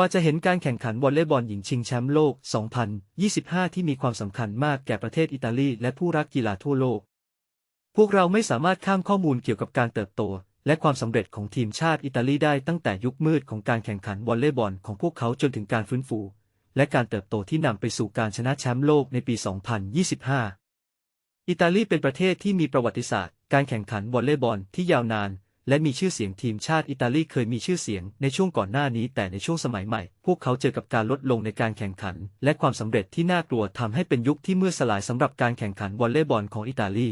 กว่าจะเห็นการแข่งขันวอลเลย์บอลหญิงชิงแชมป์โลก 2025 ที่มีความสำคัญมากแก่ประเทศอิตาลีและผู้รักกีฬาทั่วโลก พวกเราไม่สามารถข้ามข้อมูลเกี่ยวกับการเติบโต และความสำเร็จของทีมชาติอิตาลีได้ตั้งแต่ยุคมืดของการแข่งขันวอลเลย์บอลของพวกเขาจนถึงการฟื้นฟู และการเติบโตที่นำไปสู่การชนะแชมป์โลกในปี 2025 อิตาลีเป็นประเทศที่มีประวัติศาสตร์ การแข่งขันวอลเลย์บอลที่ยาวนาน และมีชื่อเสียงทีมชาติอิตาลีเคยมีชื่อเสียงในช่วงก่อนหน้านี้ แต่ในช่วงสมัยใหม่ พวกเขาเจอกับการลดลงในการแข่งขัน และความสำเร็จที่น่ากลัวทำให้เป็นยุคที่เมืดสลายสำหรับการแข่งขันวอลเลย์บอลของอิตาลี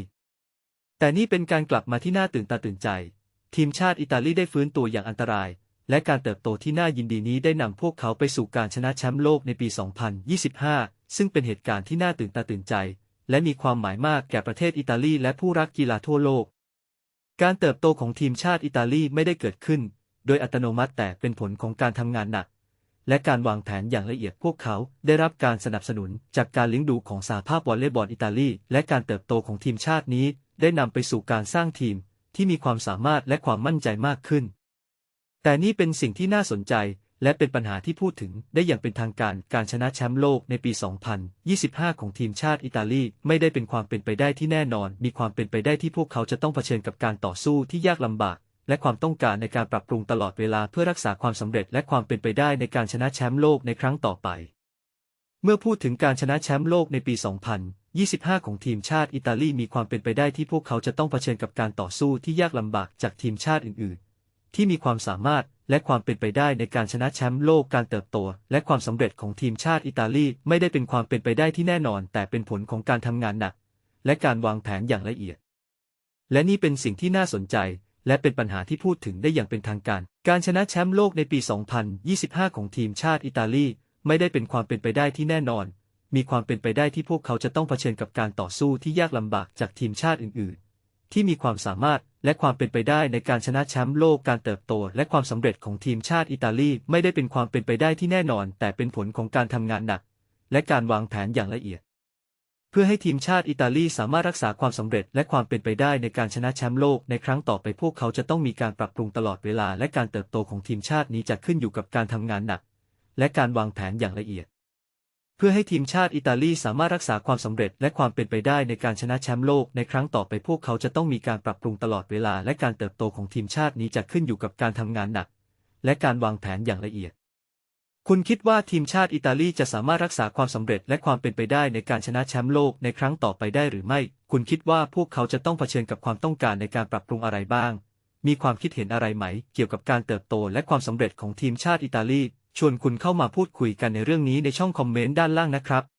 แต่นี่เป็นการกลับมาที่น่าตื่นตาตื่นใจ ทีมชาติอิตาลีได้ฟื้นตัวอย่างอันตราย และการเติบโตที่น่ายินดีนี้ได้นำพวกเขาไปสู่การชนะแชมป์โลกในปี 2025 ซึ่งเป็นเหตุการณ์ที่น่าตื่นตาตื่นใจและมีความหมายมากแก่ประเทศอิตาลีและผู้รักกีฬาทั่วโลก การเติบโตของทีมชาติอิตาลีไม่ได้เกิดขึ้น โดยอัตโนมัติแต่เป็นผลของการทำงานหนัก และการวางแผนอย่างละเอียดพวกเขาได้รับการสนับสนุนจากการเลี้ยงดูของสหภาพวอลเลย์บอลอิตาลีและการเติบโตของทีมชาตินี้ได้นำไปสู่การสร้างทีมที่มีความสามารถและความมั่นใจมากขึ้น แต่นี่เป็นสิ่งที่น่าสนใจ และเป็นปัญหาที่พูดถึงได้อย่างเป็นทางการการชนะแชมป์โลกในปี 2025 ของทีมชาติอิตาลีไม่ได้เป็นความเป็นไปได้ที่แน่นอน มีความเป็นไปได้ที่พวกเขาจะต้องเผชิญกับการต่อสู้ที่ยากลำบาก และความต้องการในการปรับปรุงตลอดเวลาเพื่อรักษาความสำเร็จและความเป็นไปได้ในการชนะแชมป์โลกในครั้งต่อไป เมื่อพูดถึงการชนะแชมป์โลกในปี 2025 ของทีมชาติอิตาลีมีความเป็นไปได้ที่พวกเขาจะต้องเผชิญกับการต่อสู้ที่ยากลำบากจากทีมชาติอื่น ๆ ที่มีความสามารถ และความเป็นไปได้ในการชนะแชมป์โลกการเติบโต และความสำเร็จของทีมชาติอิตาลีไม่ได้เป็นความเป็นไปได้ที่แน่นอน แต่เป็นผลของการทำงานหนัก และการวางแผนอย่างละเอียด และนี่เป็นสิ่งที่น่าสนใจ และเป็นปัญหาที่พูดถึงได้อย่างเป็นทางการ การชนะแชมป์โลกในปี 2025 ของทีมชาติอิตาลีไม่ได้เป็นความเป็นไปได้ที่แน่นอน มีความเป็นไปได้ที่พวกเขาจะต้องเผชิญกับการต่อสู้ที่ยากลำบากจากทีมชาติอื่น ๆ ที่มีความสามารถ และความเป็นไปได้ในการชนะแชมป์โลกการเติบโต และความสำเร็จของทีมชาติอิตาลีไม่ได้เป็นความเป็นไปได้ที่แน่นอน แต่เป็นผลของการทำงานหนัก และการวางแผนอย่างละเอียด เพื่อให้ทีมชาติอิตาลีสามารถรักษาความสำเร็จ และความเป็นไปได้ในการชนะแชมป์โลกในครั้งต่อไปพวกเขาจะต้องมีการปรับปรุงตลอดเวลา และการเติบโตของทีมชาตินี้จะขึ้นอยู่กับการทำงานหนัก และการวางแผนอย่างละเอียด เพื่อให้ทีมชาติอิตาลีสามารถรักษาความสำเร็จและความเป็นไปได้ในการชนะแชมป์โลกในครั้งต่อไปพวกเขาจะต้องมีการปรับปรุงตลอดเวลาและการเติบโตของทีมชาตินี้จะขึ้นอยู่กับการทำงานหนัก และการวางแผนอย่างละเอียด คุณคิดว่าทีมชาติอิตาลีจะสามารถรักษาความสำเร็จและความเป็นไปได้ในการชนะแชมป์โลกในครั้งต่อไปได้หรือไม่ คุณคิดว่าพวกเขาจะต้องเผชิญกับความต้องการในการปรับปรุงอะไรบ้าง มีความคิดเห็นอะไรไหม เกี่ยวกับการเติบโตและความสำเร็จของทีมชาติอิตาลี ชวนคุณเข้ามาพูดคุยกันในเรื่องนี้ในช่องคอมเมนต์ด้านล่างนะครับ